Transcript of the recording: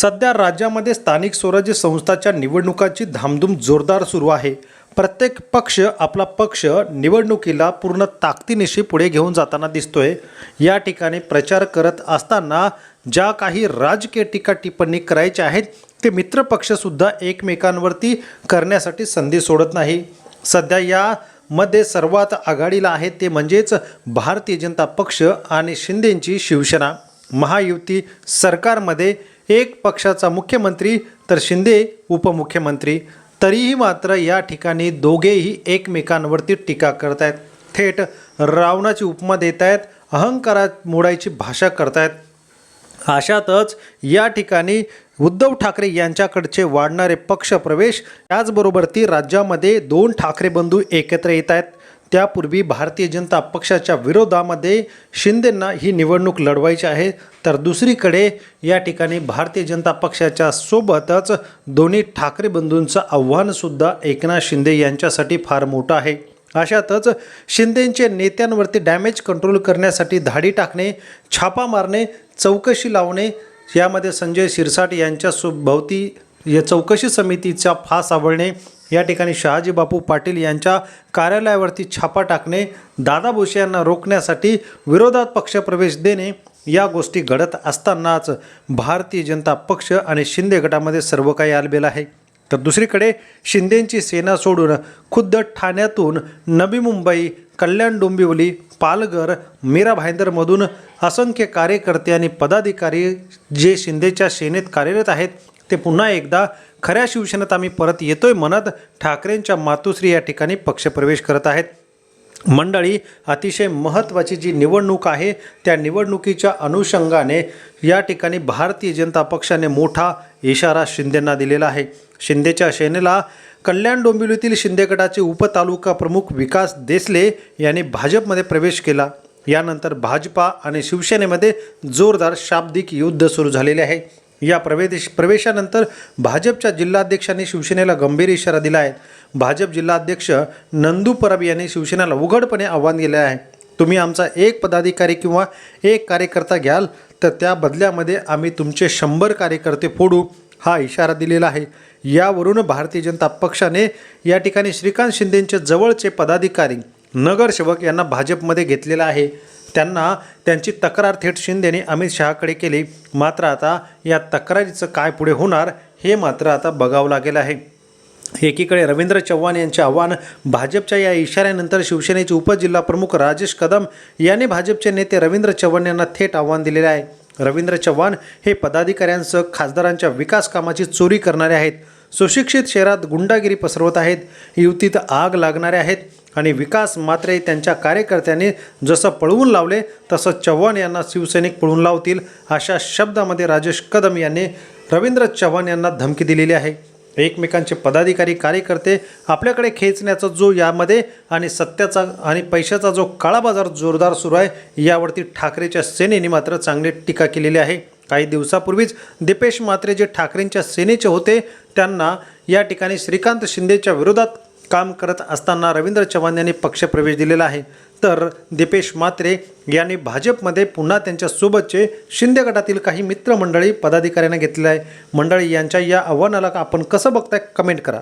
सध्या राज्यामध्ये स्थानिक स्वराज्य संस्थाच्या निवडणुकांची धामधूम जोरदार सुरू आहे. प्रत्येक पक्ष आपला पक्ष निवडणुकीला पूर्ण ताकदीनिशी पुढे घेऊन जाताना दिसतोय. या ठिकाणी प्रचार करत असताना ज्या काही राजकीय टीका टिप्पणी करायच्या आहेत ते मित्रपक्षसुद्धा एकमेकांवरती करण्यासाठी संधी सोडत नाही. सध्या यामध्ये सर्वात आघाडीला आहे ते म्हणजेच भारतीय जनता पक्ष आणि शिंदेंची शिवसेना. महायुती सरकारमध्ये एक पक्षाचा मुख्यमंत्री तर शिंदे उपमुख्यमंत्री. तरीही मात्र या ठिकाणी दोघेही एकमेकांवरती टीका करत आहेत थेट रावणाची उपमा देत आहेत अहंकारात मोडायची भाषा करतायत. अशातच या ठिकाणी उद्धव ठाकरे यांच्याकडचे वाढणारे पक्षप्रवेश त्याचबरोबर ती राज्यामध्ये दोन ठाकरे बंधू एकत्र येत आहेत त्यापूर्वी भारतीय जनता पक्षाच्या विरोधामध्ये शिंदेंना ही निवडणूक लढवायची आहे. तर दुसरीकडे या ठिकाणी भारतीय जनता पक्षाच्या सोबतच दोन्ही ठाकरे बंधूंचं आव्हानसुद्धा एकनाथ शिंदे यांच्यासाठी फार मोठं आहे. अशातच शिंदेंचे नेत्यांवरती डॅमेज कंट्रोल करण्यासाठी धाडी टाकणे छापा मारणे चौकशी लावणे यामध्ये संजय शिरसाट यांच्या सो भोवती या चौकशी समितीचा फास आवळणे या ठिकाणी शहाजी बापू पाटील यांच्या कार्यालयावरती छापा टाकणे दादा भुसे यांना रोखण्यासाठी विरोधात पक्षप्रवेश देणे या गोष्टी घडत असतानाच भारतीय जनता पक्ष आणि शिंदे गटामध्ये सर्व काही आलबेल आहे. तर दुसरीकडे शिंदेंची सेना सोडून खुद्द ठाण्यातून नवी मुंबई कल्याण डोंबिवली पालघर मीरा भाईंदरमधून असंख्य कार्यकर्ते आणि पदाधिकारी जे शिंदेच्या सेनेत कार्यरत आहेत ते पुन्हा एकदा खऱ्या शिवसेनेत आम्ही परत येतोय म्हणत ठाकरेंच्या मातोश्री या ठिकाणी पक्षप्रवेश करत आहेत. मंडळी अतिशय महत्त्वाची जी निवडणूक आहे त्या निवडणुकीच्या अनुषंगाने या ठिकाणी भारतीय जनता पक्षाने मोठा इशारा शिंदेंना दिलेला आहे. शिंदेच्या सेनेला कल्याण डोंबिवलीतील शिंदे गटाचे उपतालुका प्रमुख विकास देसले यांनी भाजपमध्ये प्रवेश केला. यानंतर भाजपा आणि शिवसेनेमध्ये जोरदार शाब्दिक युद्ध सुरू झालेले आहे. या प्रवेश प्रवेशानंतर भाजपच्या जिल्हाध्यक्षांनी शिवसेनेला गंभीर इशारा दिला आहे. भाजप जिल्हाध्यक्ष नंदू परब यांनी शिवसेनेला उघडपणे आव्हान दिले आहे. तुम्ही आमचा एक पदाधिकारी किंवा एक कार्यकर्ता घ्याल तर त्या बदल्यामध्ये आम्ही तुमचे शंभर कार्यकर्ते फोडू हा इशारा दिलेला आहे. यावरून भारतीय जनता पक्षाने या ठिकाणी श्रीकांत शिंदेंचे जवळचे पदाधिकारी नगरसेवक यांना भाजपमध्ये घेतलेला आहे. त्यांना त्यांची तक्रार थेट शिंदेने अमित शहाकडे केली. मात्र आता या तक्रारीचं काय पुढे होणार हे मात्र आता बघावं लागेल आहे. एकीकडे रवींद्र चव्हाण यांचे आव्हान भाजपच्या या इशाऱ्यानंतर शिवसेनेचे उपजिल्हा प्रमुख राजेश कदम यांनी भाजपचे नेते रवींद्र चव्हाण यांना थेट आव्हान दिलेले आहे. रवींद्र चव्हाण हे पदाधिकाऱ्यांसह खासदारांच्या विकास कामाची चोरी करणारे आहेत. सुशिक्षित शहरात गुंडागिरी पसरवत आहेत. युतीत आग लागणारे आहेत. आणि विकास मात्रे त्यांच्या कार्यकर्त्यांनी जसं पळवून लावले तसं चव्हाण यांना शिवसैनिक पळवून लावतील अशा शब्दामध्ये राजेश कदम यांनी रवींद्र चव्हाण यांना धमकी दिलेली आहे. एकमेकांचे पदाधिकारी कार्यकर्ते आपल्याकडे खेचण्याचा जो यामध्ये आणि सत्याचा आणि पैशाचा जो काळा बाजार जोरदार सुरू आहे यावरती ठाकरेच्या सेनेने मात्र चांगली टीका केलेली आहे. काही दिवसापूर्वीच दिपेश मात्रे जे ठाकरेंच्या सेनेचे होते त्यांना या ठिकाणी श्रीकांत शिंदेच्या विरोधात काम करत असताना रवींद्र चव्हाण यांनी पक्षप्रवेश दिलेला आहे. तर दिपेश मात्रे यांनी भाजपमध्ये पुन्हा त्यांच्यासोबतचे शिंदे गटातील काही मित्रमंडळी पदाधिकाऱ्यांना घेतले आहे. मंडळी यांच्या या आव्हानाला आपण कसं बघताय? कमेंट करा.